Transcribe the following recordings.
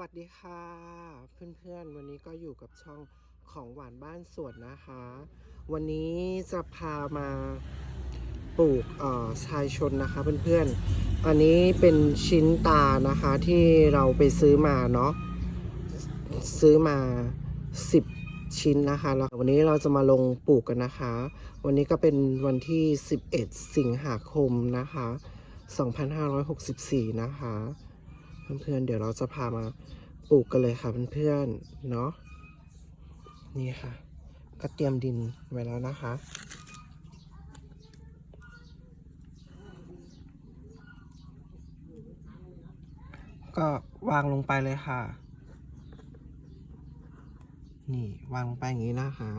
วัสดีค่ะ เพื่อนๆ วันนี้ก็อยู่กับช่องของหวานบ้านสวนนะคะ วันนี้จะพามาปลูกเอ่อชายชนนะคะเพื่อนๆ อันนี้เป็นชิ้นตานะคะที่เราไปซื้อมาเนาะซื้อมา 10 ชิ้นนะคะแล้ววันนี้เราจะมาลงปลูกกันนะคะ วันนี้ก็เป็นวันที่ 11 สิงหาคมนะคะ 2564 นะคะเพื่อนๆ เดี๋ยวเราจะพามา ปลูกกันเลยค่ะเพื่อนๆเนาะนี่ค่ะ ก็เตรียมดินไว้แล้วนะคะ ก็วางลงไปเลยค่ะ นี่วางลงไปอย่างนี้นะคะ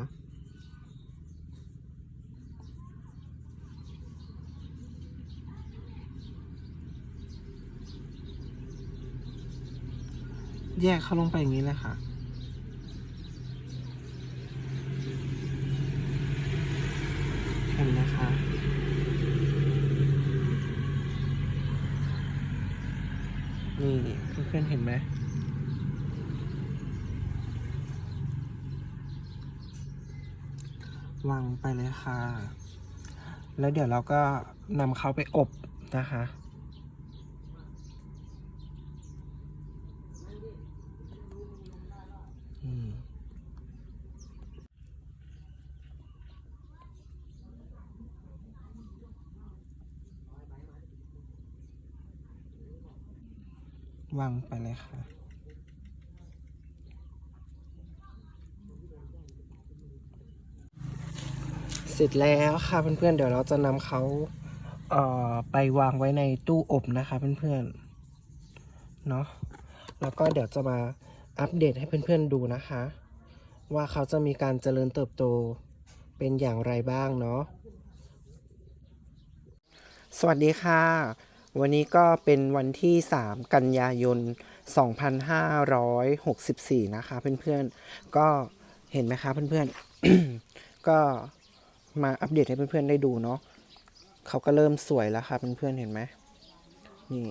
แยกเขาลงไปอย่างนี้เลยค่ะ เห็นไหมคะ นี่เพื่อนๆเห็นไหมวางไปเลยค่ะ แล้วเดี๋ยวเราก็นำเขาไปอบนะคะ วางไปเลยค่ะ เสร็จแล้วค่ะเพื่อนๆเดี๋ยวเราจะนำเขาเอ่อไปวางไว้ในตู้อบนะคะเพื่อนๆเนาะแล้วก็เดี๋ยวจะมาอัปเดตให้เพื่อนๆดูนะคะ ว่าเขาจะมีการเจริญเติบโตเป็นอย่างไรบ้างเนาะสวัสดีค่ะ วันนี้ก็เป็นวันที่ 3 กันยายน 2564 นะคะเพื่อนๆ ก็เห็นไหมคะเพื่อนๆ ก็มาอัปเดตให้เพื่อนๆ ได้ดูเนาะเขาก็เริ่มสวยแล้วค่ะเพื่อนๆ เห็นไหมนี่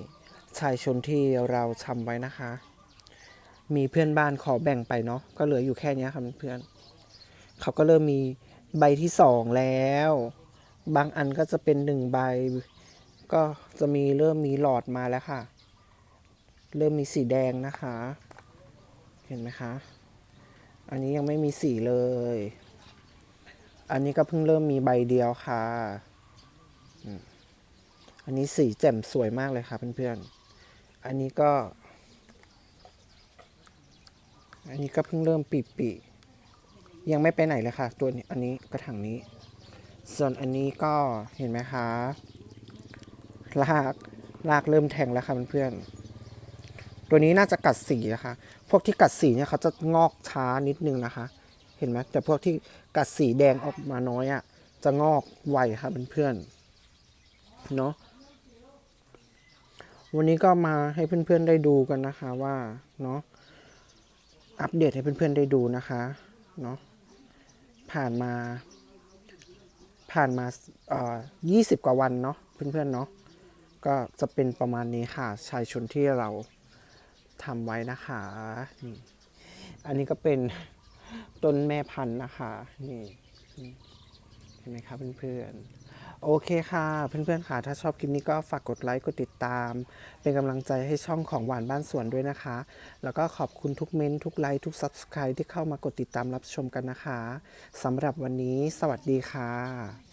ชายชนที่เราทำไว้นะคะ มีเพื่อนบ้านขอแบ่งไปเนาะก็เหลืออยู่แค่นี้ค่ะเพื่อนๆเขาก็เริ่มมีใบที่สองแล้ว บางอันก็จะเป็นหนึ่งใบ ก็จะมีเริ่มมีหลอดมาแล้วค่ะ เริ่มมีสีแดงนะคะ เห็นไหมคะ อันนี้ยังไม่มีสีเลย อันนี้ก็เพิ่งเริ่มมีใบเดียวค่ะ อันนี้สีแจ่มสวยมากเลยค่ะเพื่อนๆ อันนี้ก็ อันนี้ก็เพิ่งเริ่มปีปียังไม่ไปไหนเลยค่ะ ตัวนี้อันนี้กระถางนี้ ส่วนอันนี้ก็เห็นไหมคะ รากรากเริ่มแทงแล้วค่ะเพื่อนๆตัวนี้น่าจะกัดสีนะคะ พวกที่กัดสีเนี่ยเขาจะงอกช้านิดนึงนะคะ เห็นไหมแต่พวกที่กัดสีแดงออกมาน้อยอะ่ะจะงอกไวค่ะเพื่อนๆเนาะวันนี้ก็มาให้เพื่อนๆได้ดูกันนะคะว่าเนาะอัปเดตให้เพื่อนๆได้ดูนะคะเนาะผ่านมาผ่านมาเอ่อยีกว่าวันเนาะเพื่อนๆเนาะ ก็จะเป็นประมาณนี้ค่ะ ชายชนที่เราทำไว้นะคะนี่อันนี้ก็เป็นต้นแม่พันธุ์นะคะนี่เห็นไหมคะเพื่อนๆโอเคค่ะ เพื่อนๆค่ะ ถ้าชอบคลิปนี้ก็ฝากกดไลค์กดติดตาม เป็นกำลังใจให้ช่องของหวานบ้านสวนด้วยนะคะ แล้วก็ขอบคุณทุกเม้นทุกไลค์ทุก Subscribe ที่เข้ามากดติดตามรับชมกันนะคะสำหรับวันนี้ สวัสดีค่ะ